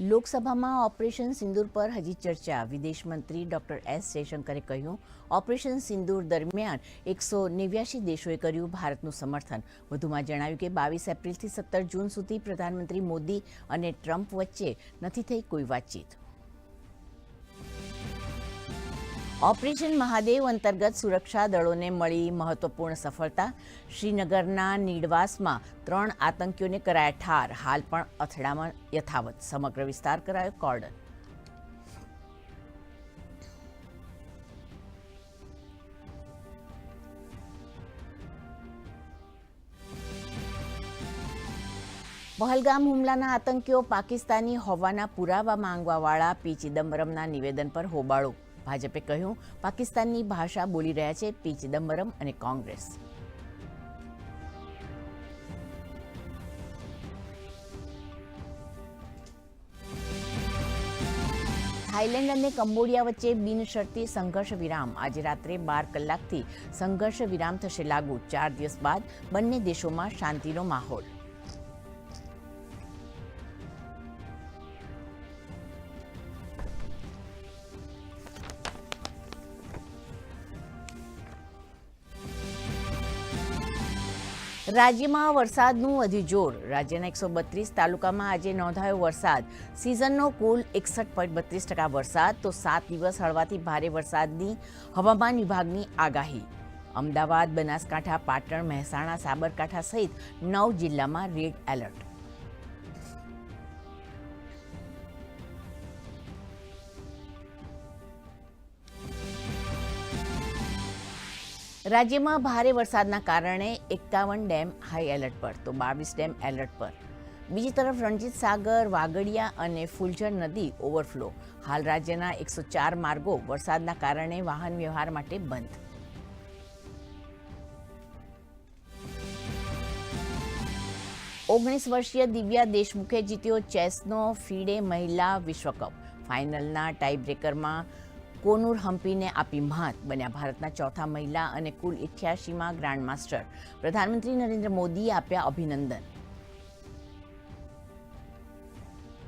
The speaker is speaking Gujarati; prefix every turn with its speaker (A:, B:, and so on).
A: લોકસભામાં ઓપરેશન સિંદૂર પર હજી ચર્ચા. વિદેશ મંત્રી ડોક્ટર એસ જયશંકરે કહ્યું, ઓપરેશન સિંદૂર દરમિયાન એકસો નેવ્યાસી દેશોએ કર્યું ભારતનું સમર્થન. વધુમાં જણાવ્યું કે બાવીસ એપ્રિલથી સત્તર જૂન સુધી પ્રધાનમંત્રી મોદી અને ટ્રમ્પ વચ્ચે નથી થઈ કોઈ વાતચીત. ઓપરેશન મહાદેવ અંતર્ગત સુરક્ષા દળોને મળી મહત્વપૂર્ણ સફળતા. શ્રીનગરના નીડવાસમાં ત્રણ આતંકીઓને કરાયા ઠાર. હાલ પણ અથડામણ યથાવત. સમગ્ર વિસ્તાર કરાયો કોર્ડન પહલગામ હુમલાના આતંકીઓ પાકિસ્તાની હોવાના પુરાવા માંગવાવાળા પી ચિદમ્બરમના નિવેદન પર હોબાળો. ભાજપે કહ્યું, પાકિસ્તાનની ભાષા બોલી રહ્યા છે પી. ચિદમ્બરમ અને કોંગ્રેસ. થાઇલેન્ડ અને કંબોડિયા વચ્ચે બિનશરતી સંઘર્ષ વિરામ. આજે રાત્રે બાર કલાકથી સંઘર્ષ વિરામ થશે લાગુ. ચાર દિવસ બાદ બંને દેશોમાં શાંતિનો માહોલ. રાજ્યમાં વરસાદનું વધ્યું જોર રાજ્યના એકસો બત્રીસ તાલુકામાં આજે નોંધાયો વરસાદ. સિઝનનો કુલ એકસઠ પોઈન્ટ બત્રીસ ટકા વરસાદ, તો સાત દિવસ હળવાથી ભારે વરસાદની હવામાન વિભાગની આગાહી. અમદાવાદ, બનાસકાંઠા, પાટણ, મહેસાણા, સાબરકાંઠા સહિત નવ જિલ્લામાં રેડ એલર્ટ. રાજ્યમાં ભારે વરસાદના કારણે એકાવન ડેમ હાઈ એલર્ટ પર, તો બાવીસ ડેમ એલર્ટ પર. બીજી તરફ રણજીત સાગર, વાગડિયા અને ફુલઝર નદી ઓવરફ્લો. હાલ રાજ્યના એકસો ચાર માર્ગો વરસાદના કારણે વાહન વ્યવહાર માટે બંધ. ઓગણીસ વર્ષીય દિવ્યા દેશમુખે જીત્યો ચેસનો ફીડે મહિલા વિશ્વકપ. ફાઇનલના ટાઈબ્રેકરમાં કોનુર હમ્પીને આપી મહાત બન્યા ભારતના ચોથા મહિલા અને કુલ ઇઠ્યાસીમાં ગ્રાન્ડ માસ્ટર પ્રધાનમંત્રી નરેન્દ્ર મોદીએ આપ્યા અભિનંદન.